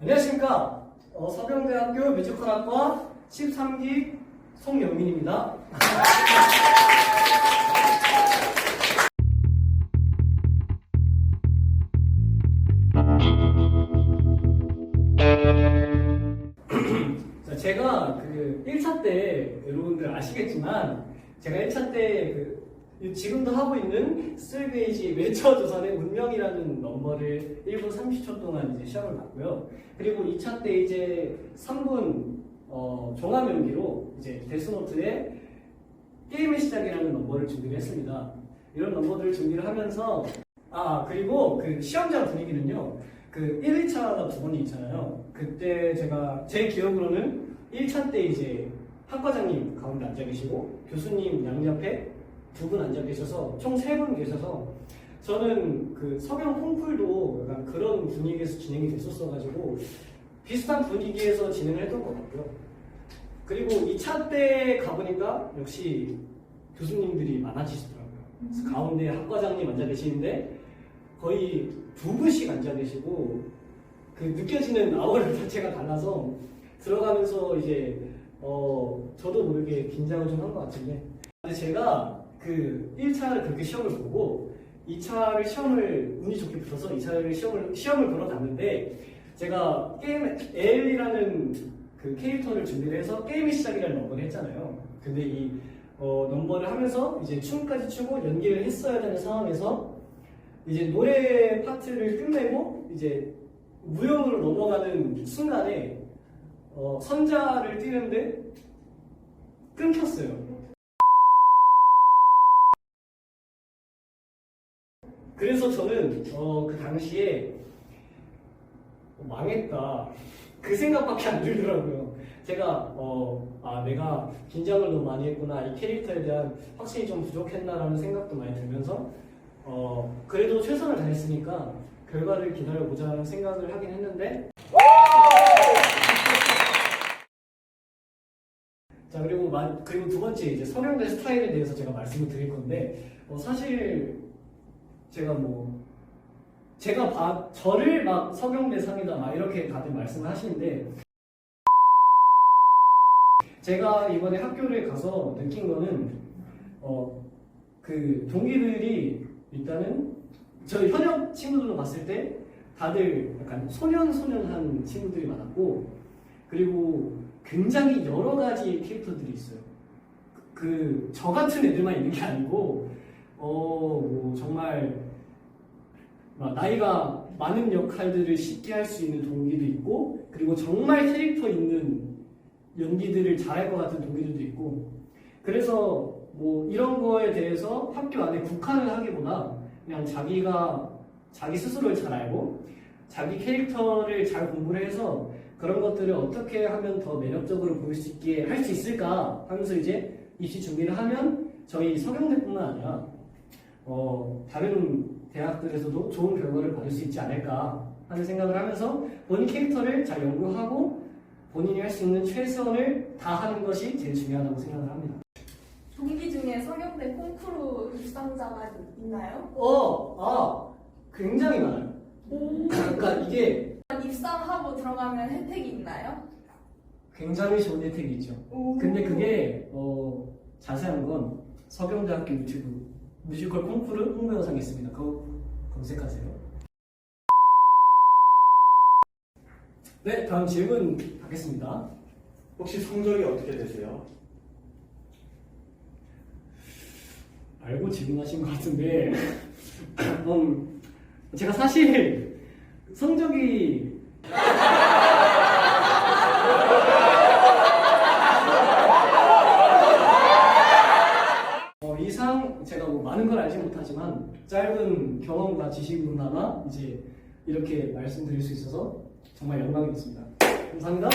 안녕하십니까. 어, 서병대학교 뮤지컬학과 13기 송영민입니다. 자, 제가 그 1차 때 여러분들 아시겠지만 제가 1차 때그 지금도 하고 있는 스트레이지 외쳐조선의 운명이라는 넘버를 1분 30초 동안 이제 시험을 봤고요. 그리고 2차 때 이제 3분 어, 종합 연기로 이제 데스노트의 게임의 시작이라는 넘버를 준비를 했습니다. 이런 넘버들을 준비를 하면서 아 그리고 그 시험장 분위기는요. 그 1, 2차가 두 번이 있잖아요. 그때 제가 제 기억으로는 1차 때 이제 학과장님 가운데 앉아 계시고 교수님 양옆에 두 분 앉아 계셔서 총 세 분 계셔서 저는 그 서경 콩쿨도 약간 그런 분위기에서 진행이 됐었어가지고 비슷한 분위기에서 진행을 했던 것 같고요. 그리고 2차 때 가보니까 역시 교수님들이 많아지시더라고요. 그래서 가운데 학과장님 앉아 계시는데 거의 두 분씩 앉아 계시고 그 느껴지는 아우라 자체가 달라서 들어가면서 이제 어 저도 모르게 긴장을 좀 한 것 같은데 근데 제가 그 1차를 그렇게 시험을 보고 2차를 시험을 운이 좋게 붙어서 2차를 시험을 시험을 보러 갔는데 제가 게임 L이라는 그 캐릭터를 준비를 해서 게임의 시작이라는 넘버를 했잖아요. 근데 이 어, 넘버를 하면서 이제 춤까지 추고 연기를 했어야 되는 상황에서 이제 노래 파트를 끝내고 이제 무용으로 넘어가는 순간에 어, 선자를 뛰는데 끊겼어요. 그래서 저는 어, 그 당시에 어, 망했다. 그 생각밖에 안 들더라고요. 제가 어, 아 내가 긴장을 너무 많이 했구나. 이 캐릭터에 대한 확신이 좀 부족했나라는 생각도 많이 들면서 어, 그래도 최선을 다했으니까 결과를 기다려보자는 생각을 하긴 했는데. 자 그리고 마- 그리고 두 번째 이제 성형대 스타일에 대해서 제가 말씀을 드릴 건데 어, 사실 제가 뭐 제가 봐 저를 막 성형대 상이다 막 이렇게 다들 말씀을 하시는데 제가 이번에 학교를 가서 느낀 거는 어 그 동기들이 일단은 저희 현역 친구들로 봤을 때 다들 약간 소년 소년한 친구들이 많았고 그리고 굉장히 여러 가지 캐릭터들이 있어요. 그 저 같은 애들만 있는 게 아니고 어뭐 정말 막 나이가 많은 역할들을 쉽게 할 수 있는 동기도 있고 그리고 정말 캐릭터 있는 연기들을 잘할 것 같은 동기들도 있고. 그래서 뭐 이런 거에 대해서 학교 안에 국한을 하기보다 그냥 자기가 자기 스스로를 잘 알고 자기 캐릭터를 잘 공부를 해서 그런 것들을 어떻게 하면 더 매력적으로 보일 수 있게 할 수 있을까 하면서 이제 입시 준비를 하면 저희 서경대뿐만 아니라 어, 다른 대학들에서도 좋은 결과를 받을 수 있지 않을까 하는 생각을 하면서 본인 캐릭터를 잘 연구하고 본인이 할 수 있는 최선을 다하는 것이 제일 중요하다고 생각을 합니다. 동기 중에 성형대 콩쿠르 입상자가 있나요? 어, 아, 굉장히 많아요. 오. 그러니까 이게 입상하고 들어가면 혜택이 있나요? 굉장히 좋은 혜택이 있죠. 오. 근데 그게 어, 자세한 건 서경대학교 유튜브 뮤지컬 콩쿠르 홍보 영상이 있습니다. 그거 검색하세요. 네, 다음 질문 받겠습니다. 혹시 성적이 어떻게 되세요? 알고 질문하신 것 같은데, 음, 제가 사실 성적이 어, 이상 제가 뭐 많은 걸 알지 못하지만 짧은 경험과 지식으로나마 이제 이렇게 말씀드릴 수 있어서 정말 영광이었습니다. 감사합니다.